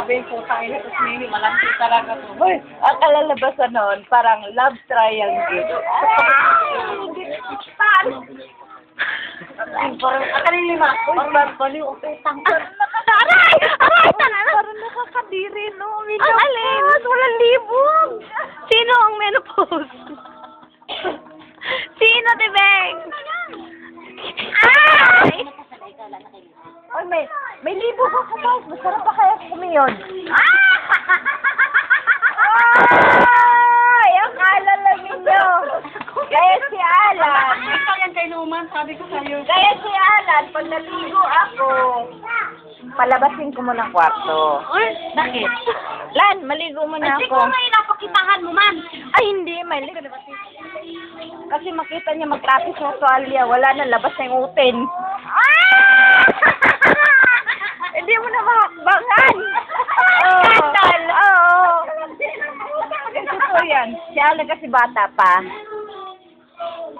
Sabi ko, tayo na ito, Mimi, malaki talaga to. Uy, ang kalalabasan noon, parang love triangle. Paano? Parang, ang kanina lima, parang baliw, ang petang. Aray! Aray! Talaga! Parang nakakadiri, no? Ang alin? Walang libog! Sino ang menopause? Sino, Tibeng? Ay! Ay, may, may libog ako, guys. Masarap pa kaya kumiyon. Ay! Ang alala ninyo. Kaya si Alan. Numan, sabi ko sa'yo. Kaya si Alan, pag naligo ako, palabasin ko muna kwarto. Uy, bakit? Lan, maligo muna Kasi ako. ko ngayon napakitahan mo man. Ay, hindi, may Kasi makita niya magtrapis sa tuwalya, wala na, labas na yung utin. Hindi mo na mahakbangan. Oo. Oo. Ito yan. Si Alan kasi bata pa.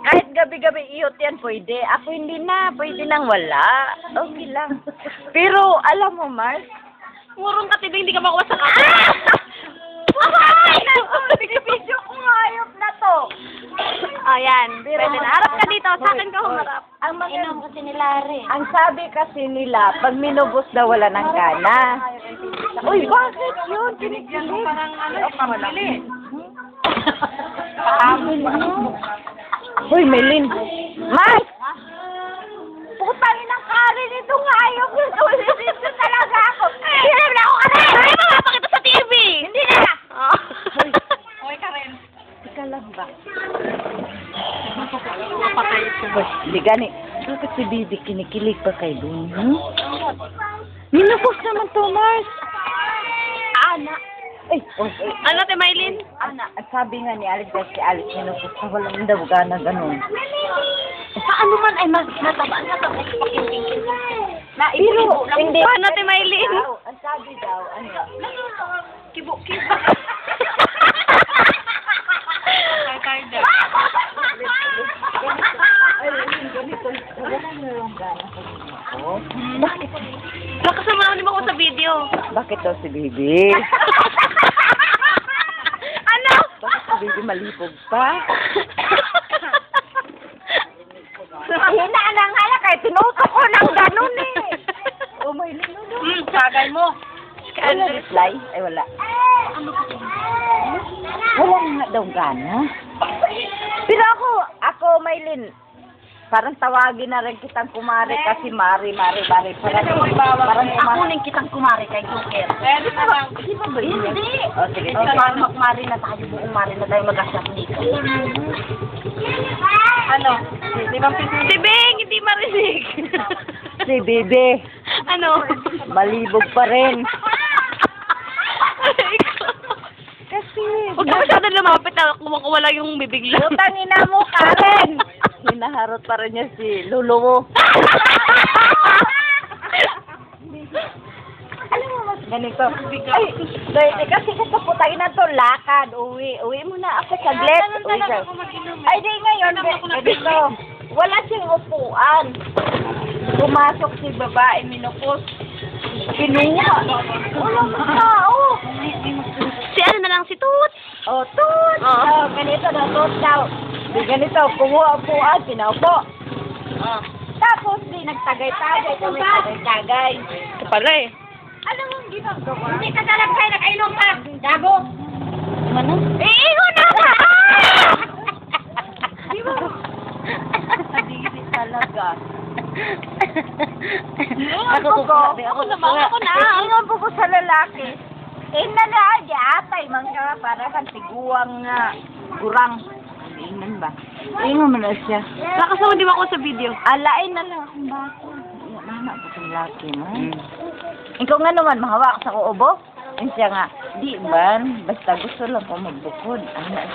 Kahit gabi-gabi iyot yan, pwede. Ako hindi na. Pwede nang wala. Okay lang. Pero, alam mo, Mars, Murong ka, Tibing, hindi ka makuha sa Ay! Binibidyo ko nga ayop na to. Ayan, Pero pwede na. Harap ka dito, sa akin ka humarap. Ang maganda, Inom kasi ni Larry. ang sabi kasi nila, pag minubos daw wala ng gana. Uy, bakit yun? Ko parang ano, pamili. Uy, Melin. Mas! Putangin ng kari nito nga ayok yun. Ulitin talaga ako. Hirap na ako kasi. Ay, mapapakita sa TV! Hindi na. Oh. Okay ka rin. Ika lang ba? Mapatay siya. Uy, hindi gani. Bakit si Bibi kinikilig pa kay Lun? Hmm? Minubos naman to, Mars. Ana. Ay, ay, Ano, Te Maylin? Ana, sabi nga ni Alex si Alex minubos na walang daw gana ganun. Paano man ay mas nataba na to? Na, Pero, hindi. Paano, Te Maylin? Ang sabi daw, ano? Kibo-kibo. Sa. Bakit? Nakasama naman ako sa video. Bakit daw si Bibi? ano? Bibi malipog pa? Hina na nga lang, kaya tinutok ko ng ganun eh. Oh, may linulo. Hmm, sagay mo. Wala reply? Ay, wala. Wala nga daw gana. Pero ako, ako, Maylin, parang tawagin na rin kitang kumari kasi Mari, Mari, Mari. Parang, parang ning kitang kumari kay Joker. Pwede na lang. Di ba ba yun? Hindi. O, sige, Okay. Parang magmari na tayo, buong mari na tayo mag-asap dito. Ano? Di ba Si Beng, hindi marinig. Si Bibi, ano? malibog pa rin. Kasi, Huwag ka masyadong lumapit na kumakuha lang yung bibig lang. Utang ina mo, Karen! Hinaharot pa rin niya si Lolo mo. Alam mo mas ganito. Ay, dahil kasi kasi putangin na to, lakad, uwi. Uwi mo na ako saglit. Uwi ka. Ay, di ngayon, be- dito. Wala siyang upuan. Pumasok si babae, minupos. Kinuha. Walang tao. si ano na lang, si Tut. Oh, tut! Oo. Oh, ganito daw, tut daw. Di ganito, kumuha upuan, pinaupo. Oh. Tapos, di nagtagay-tagay kami, tagay-tagay. Ito pala eh. Ano ang ginagawa? Hindi ka talaga kayo nakainom ka. Gago. Ano? Iiho na ka! Di ba? Kadiri talaga. Ako ko, ako naman, ako na. Ingon po ko sa lalaki. Eh, nalaagi, atay, man ka, para kang tiguang nga, gurang. Ba? Ingon mo na siya. Nakasama di ba ako sa video? Alain na lang akong bako. Mama ko sa lalaki mo. Ikaw nga naman, mahawak sa ko ubo. Yan siya nga, di man, basta gusto lang ko magbukod. Anak,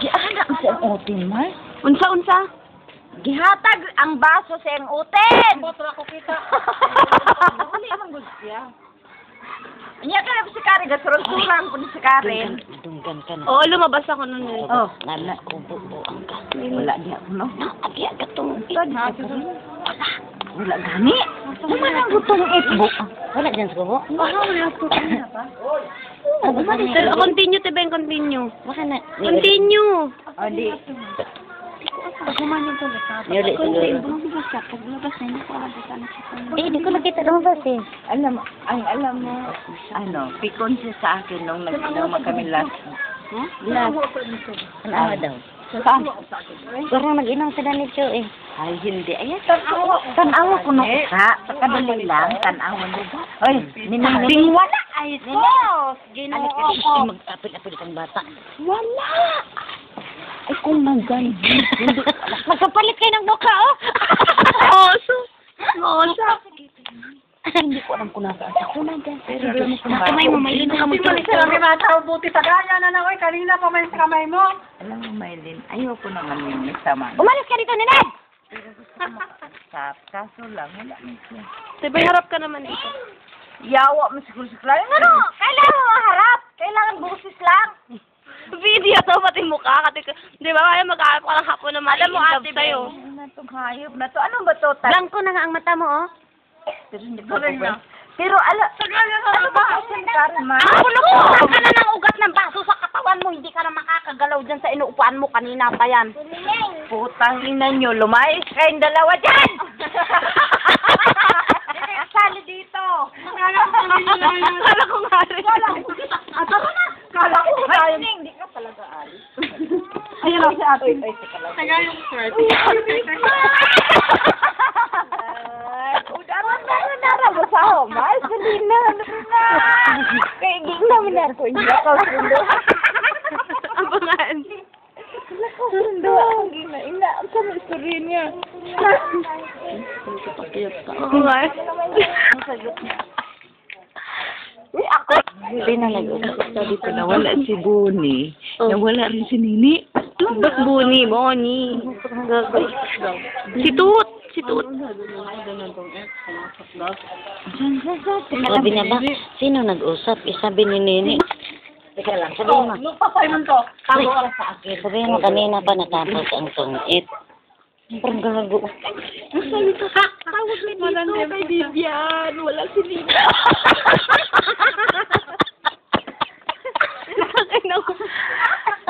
di anak siyang utin, Mar. Unsa, unsa? Gihatag ang baso sa iyang utin! Boto ako kita. Dali man gud siya. Anya ka na si Karen, gasurang-surang po ni si Karen. Dunggan ka na. Oo, lumabas ako nun eh. Oh, Nana ko bubuang ka. wala di ako, no? Agya ka tong Ito, di ako. Wala gani. Naman ang gutong itbo. Wala dyan sa kubo. Wala po na baka. Pero continue, Tibeng, continue. Baka na. Continue. O di. Yuli siguro. Eh, di ko nakita lumabas eh. Alam, ang alam mo, ano, pikon siya sa akin nung nag-inom kami last. Last. Ano awa daw? Saan? Parang nag-inom sa danito eh. Ay, hindi. Ay, tanawa. Tanawa ko nung isa. Pagkadali lang, tanawa mo ba? Ay, ninang Ding wala ay sos. Ginoo ko. Mag-apil-apil kang bata. Wala. Ay, kung maganda. Magkapalit kayo ng mukha oh. Oso. Oso. Hindi ko alam kung nasaan. Ako na dyan. Pero doon ko Kamay mo, may lino ka mo. buti sa gaya na na, oy, kanina pa may kamay mo. Alam mo, Maylin, ayoko naman yung sama. Umalis ka dito, Ninay! Sa kaso lang, wala na siya. Tibeng, harap ka naman dito. Yawa mo siguro sa klaro. Ano? Kailangan mo harap. Kailangan busis lang. Video to, pati mukha. Kasi, di ba, kaya mag-aarap ka ng hapon na Alam mo, ate tayo. Ano na itong hayop na to? Ano ba to? Ta- Blanco na nga ang mata mo, oh. Pero hindi ko pa. Pero ala, ano ba kasi Karen ma? Ang bulok ka na ng ugat ng baso sa katawan mo. Hindi ka na makakagalaw dyan sa inuupuan mo. Kanina pa yan. Putang ina nyo, lumayas kayong dalawa dyan! Sali dito! Kala ko nga rin. Ato ko na! Kala ko tayo. Hindi ka talaga alis. Ayun lang si ate. Kaya yung shirt. Udaran na na narabo sa homal. Sali na, na. Kaya na ako. Hindi ako sundo. Ang pangaan. Hindi ako sundo. Gina. Ina, ang istorya niya. Oo nga. Ang sagot niya. Ako. Sino nag-usap? Sabi ko nawala si Boni. Nawala rin si Nini. Buni, Boni? Si Tut. Si Tut. Sabi niya ba? Sino nag-usap? Eh, sabi ni Nini. Teka lang, sabihin mo. Mo to, tago ka sa akin. Sabihin mo kanina pa natapos ang sungit. Parang gago. Tawag na dito kay Vivian. Wala si Vivian.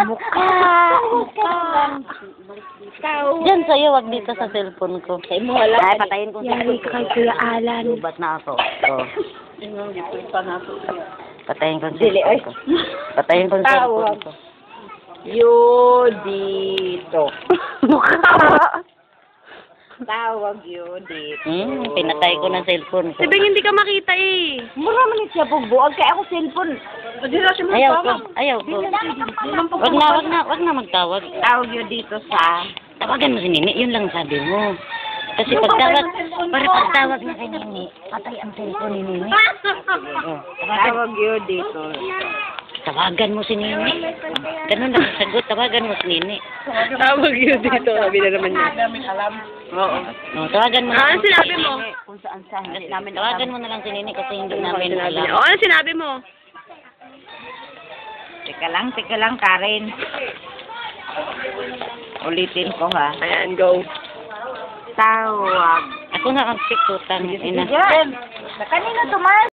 Mukha. Mukha. Diyan sa'yo, wag dito sa cellphone ko. Sa imo, wala. Ay, patayin ko ko. kay Kuya Alan. Lubat na ako. Oh. Patayin ko Dili, ko. Patayin ko ko. Yo dito. Mukha. Tawag yo dito. Hmm, pinatay ko ng cellphone ko. Tibeng, hindi ka makita eh. Mura man siya pagbuwag kaya ako cellphone. Hindi na si Ayaw ko. Ayaw ko. Wag na, wag na, wag na magtawag. Tawag yo dito sa Tawagan mo si Nini, yun lang sabi mo. Kasi pagtawag, para pagtawag na kay Nini, patay ang cellphone ni Nini. Oh, tawag yo dito. Tawagan mo si Nini. Ganun lang ang sagot, tawagan mo si Nini. Tawag yun dito. Sabi na naman niya. Oo. No, tawagan mo na lang ano si sinabi Nini. mo? Kung saan saan namin Tawagan mo na lang si Nini kasi hindi namin alam. niya. O, ano sinabi mo? Teka lang, teka lang Karen. Ulitin ko ha. Ayan, go. Tawag. Ako na ang pikutan. Ina. Kanina tumal.